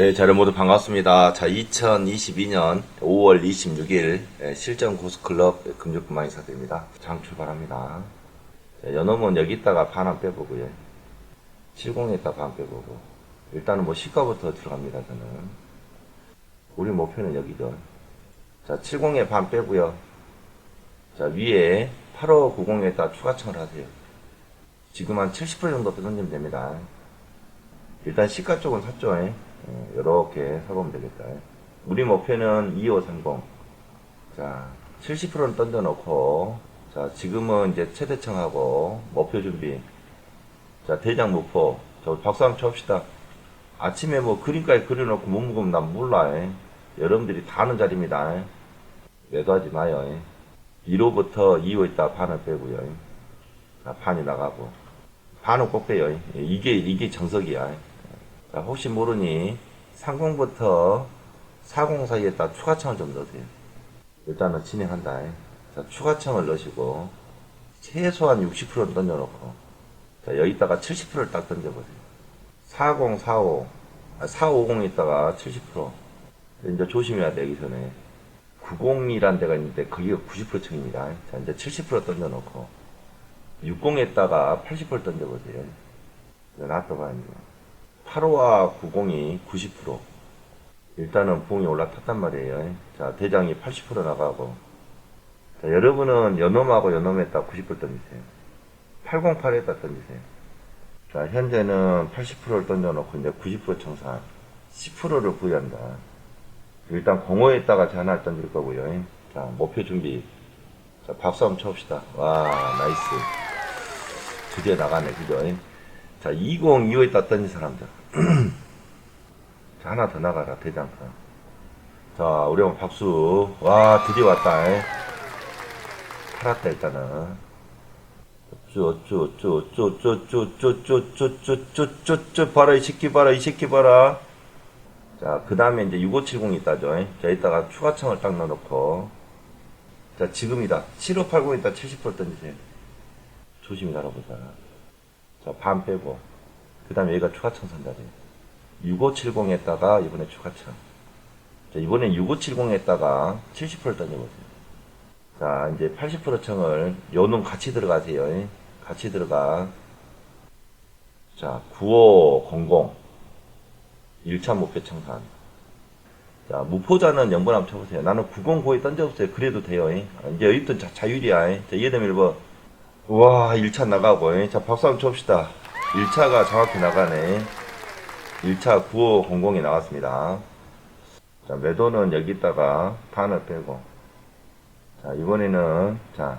네, 자료 모두 반갑습니다. 자, 2022년 5월 26일 예, 실전 고스클럽 금주금방 인사드립니다. 장 출발합니다. 자, 연어문 여기 있다가 반 안 빼보고요. 70에 있다 반 빼보고. 일단은 뭐 시가부터 들어갑니다, 저는. 우리 목표는 여기죠. 자, 70에 반 빼고요. 자, 위에 8590에다 추가청을 하세요. 지금 한 70% 정도 던지면 됩니다. 일단 시가 쪽은 샀죠. 예. 이렇게 사보면 되겠다. 우리 목표는 2530. 자, 70%는 던져놓고, 자, 지금은 이제 최대청하고, 목표 준비. 자, 대장 무포. 저 박수 한번 쳐봅시다. 아침에 뭐 그림까지 그려놓고 못 먹으면 난 몰라. 예. 여러분들이 다 아는 자리입니다. 예. 매도하지 마요. 예. 1호부터 2호 있다 반을 빼고요. 예. 자, 반이 나가고. 반은 꼭 빼요. 예. 이게, 이게 정석이야. 자, 아, 혹시 모르니 30부터 40 사이에다 추가청을 좀 넣으세요. 일단은 진행한다. 자, 추가청을 넣으시고 최소한 60%는 던져놓고 자, 여기다가 70%를 딱 던져보세요. 40, 45, 450 있다가 70% 이제 조심해야 되기 전에 90이란 데가 있는데 거기가 90%층입니다. 자 이제 70% 던져놓고 60에다가 80% 던져보세요. 놔둬봐야 합니다. 8호와 90이 90% 일단은 붕이 올라탔단 말이에요. 자 대장이 80% 나가고 자, 여러분은 연놈하고 연놈에다 90% 던지세요. 808에다 던지세요. 자 현재는 80%를 던져놓고 이제 90% 청산 10%를 부여한다. 일단 공허에다가 하나 던질 거고요. 자 목표 준비 자 박수 한번 쳐봅시다. 와 나이스 드디어 나가네 그죠? 자, 2025에 땄던 사람들. 자, 하나 더 나가라, 대장판. 자, 우리 한번 박수. 와, 드디어 왔다. 에. 팔았다, 일단은. 쪼쪼쪼쪼쪼쪼쪼쪼쪼쪼쪼쪼 봐라, 이 새끼 봐라, 이 새끼 봐라. 자, 그 다음에 이제 6570 있다죠. 에. 자, 이따가 추가청을 딱 넣어놓고. 자, 지금이다. 7580 있다 70% 던지세요. 조심히 달아보자. 자, 반 빼고. 그 다음에 여기가 추가청 산다래요. 6570에다가 이번에 추가청. 자, 이번엔 6570에다가 70% 던져보세요. 자, 이제 80% 청을, 요놈 같이 들어가세요. 예. 같이 들어가. 자, 9500. 1차 목표 청산. 자, 무포자는 연번 한번 쳐보세요. 나는 909에 던져보세요. 그래도 돼요. 예. 이제 여기부터 자, 자율이야. 예. 자, 이해되면 1번. 우와 1차 나가고 예. 자 박수 한번 칩시다. 1차가 정확히 나가네. 1차 9500이 나왔습니다. 자 매도는 여기다가 반을 빼고. 자 이번에는 자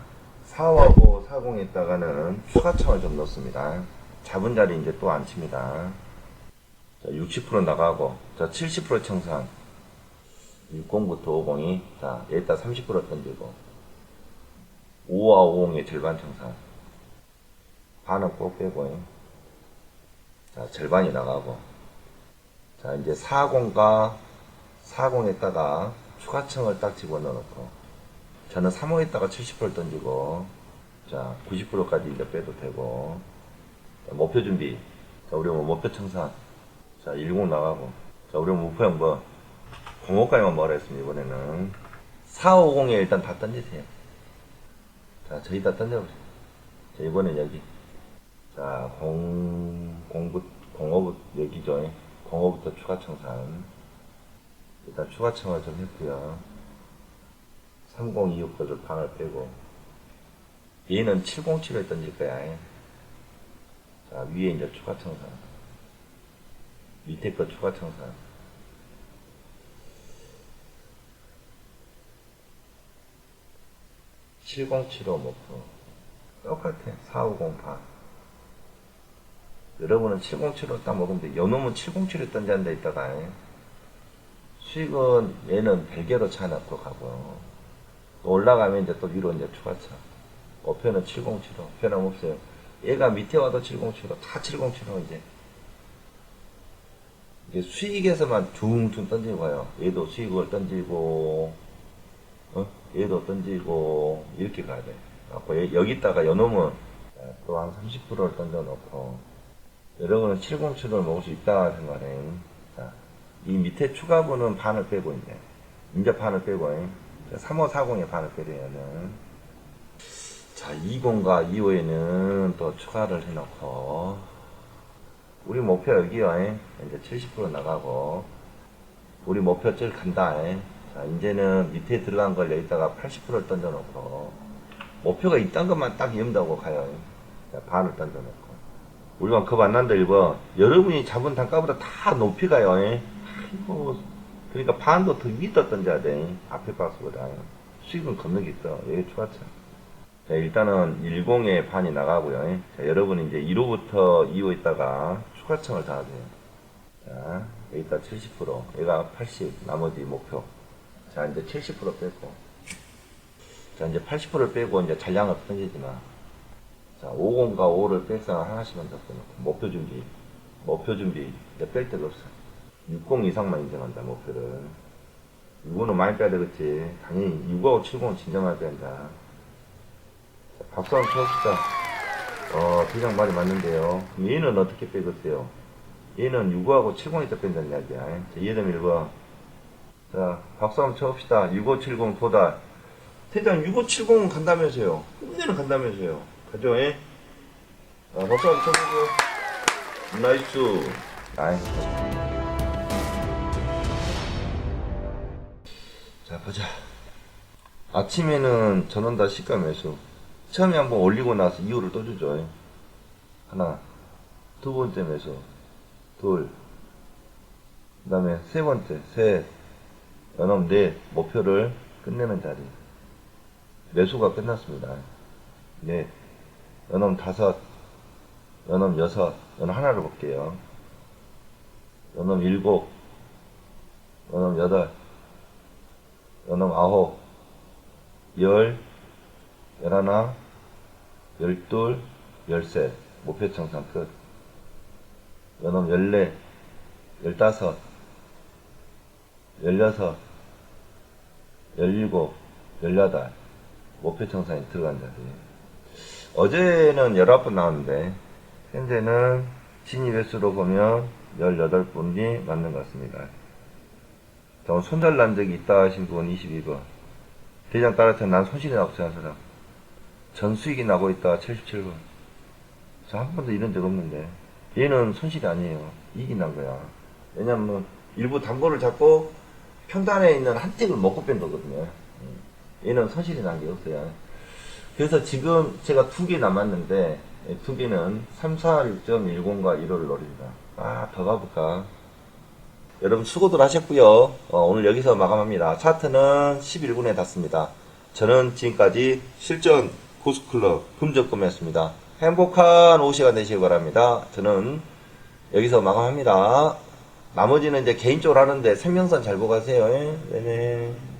4하고 40에다가는 추가청을 좀 넣습니다. 잡은 자리 이제 또 안 칩니다. 자 60% 나가고. 자 70% 청산. 60부터 50이. 자 여기다 30% 던지고 5와 50의 절반 청산. 반은 꼭 빼고, 자, 절반이 나가고. 자, 이제 40과 40에다가 추가청을 딱 집어넣어 놓고. 저는 3호에다가 70% 던지고, 자, 90%까지 이제 빼도 되고. 자, 목표 준비. 자, 우리 뭐 목표 청산. 자, 10 나가고. 자, 우리 목표 한번 05까지만 뭐라 했습니다, 이번에는. 450에 일단 다 던지세요. 자, 저기다 던져보세요. 자, 이번엔 여기. 자, 0, 0부, 05부, 여기죠. 05부터 추가 청산. 일단 추가 청을 좀 했고요 3026 것을 방을 빼고. 얘는 707에 던질 거야. 자, 위에 이제 추가 청산. 밑에 거 추가 청산. (7075) 목표. 똑같아. 4508 여러분은 707로 딱 먹으면 돼. 요놈은 707에 던지는 데 있다가. 수익은 얘는 별개로 차놓고 가고. 또 올라가면 이제 또 위로 이제 추가차. 목표는 707호 변함없어요. 얘가 밑에 와도 707호 다 707호 이제. 이게 수익에서만 둥둥 던지고 가요. 얘도 수익을 던지고. 어? 얘도 던지고 이렇게 가야 돼. 갖고 여기다가 요놈은 또 한 30%를 던져놓고 여러분은 707을 먹을 수 있다 생각해. 자, 이 밑에 추가분은 반을 빼고 이제 인접 반을 빼고 3540에 반을 빼려면은. 자 20과 25에는 또 추가를 해놓고 우리 목표 여기요. 이제 70% 나가고 우리 목표줄 간다 자 이제는 밑에 들어간 걸 여기다가 80%를 던져놓고 목표가 이딴 것만 딱 염다고 가요. 자, 반을 던져놓고. 우리가 겁안 난다 1번 여러분이 잡은 단가보다 다 높이 가요. 아이고. 그러니까 반도 더 밑에 던져야 돼. 앞에 박스보다. 수익은 걷는 게 있어 여기 추가차 자 일단은 10에 반이 나가고요. 자 여러분이 이제 1호부터 2호 있다가 추가청을 다 하세요. 자 여기다 70% 얘가 80 나머지 목표 자 이제 70% 빼고 자 이제 80%를 빼고 이제 잔량을 던지지 마 자, 50과 5를 뺄상 하나씩만 더 빼놓고, 목표 준비. 목표 준비. 이제 뺄 데가 없어. 60 이상만 인정한다, 목표를. 6호는 많이 빼야 되겠지. 당연히 6하고 70은 진짜 많이 뺀다. 자, 박수 한번 쳐봅시다. 어, 대장 말이 맞는데요. 그럼 얘는 어떻게 빼겠어요? 얘는 6호하고 70이 더 뺀다는 이야기야. 자, 이해되면 1번. 자, 박수 한번 쳐봅시다. 6570 도달. 대장 6570은 간다면서요. 끝내는 간다면서요. 가죠, 예? 자, 박수 한번 쳐보고. 나이스. 나이스. 자, 보자. 아침에는 전원 다 시가 매수. 처음에 한번 올리고 나서 이유를 또 주죠. 예? 하나. 두 번째 매수. 둘. 그 다음에 세 번째. 셋. 넷. 목표를 끝내는 자리. 매수가 끝났습니다. 넷. 연엄 다섯, 연엄 여섯, 연엄 하나를 볼게요. 연엄 일곱, 연엄 여덟, 연엄 아홉, 열, 열하나, 열둘, 열셋, 목표 청산 끝. 연엄 열네, 열다섯, 열여섯, 열일곱, 열여덟, 목표 청산이 들어간 자리. 어제는 19분 나왔는데, 현재는 진입 횟수로 보면 18분이 맞는 것 같습니다. 자, 오늘 손절 난 적이 있다 하신 분 22번. 대장 따라서 난 손실이 나고 하는 사람. 전 수익이 나고 있다 77번. 저 한 번도 이런 적 없는데. 얘는 손실이 아니에요. 이익이 난 거야. 왜냐면 일부 담보를 잡고 평단에 있는 한 틱을 먹고 뺀 거거든요. 얘는 손실이 난 게 없어요. 그래서 지금 제가 두 개 남았는데 예, 두 개는 346.10과 1호를 노립니다. 아, 더 가볼까? 여러분 수고들 하셨고요. 어, 오늘 여기서 마감합니다. 차트는 11분에 닿습니다. 저는 지금까지 실전 고스클럽 금적금이었습니다. 행복한 오후 시간 되시기 바랍니다. 저는 여기서 마감합니다. 나머지는 이제 개인적으로 하는데 생명선 잘 보고 가세요. 예? 네네.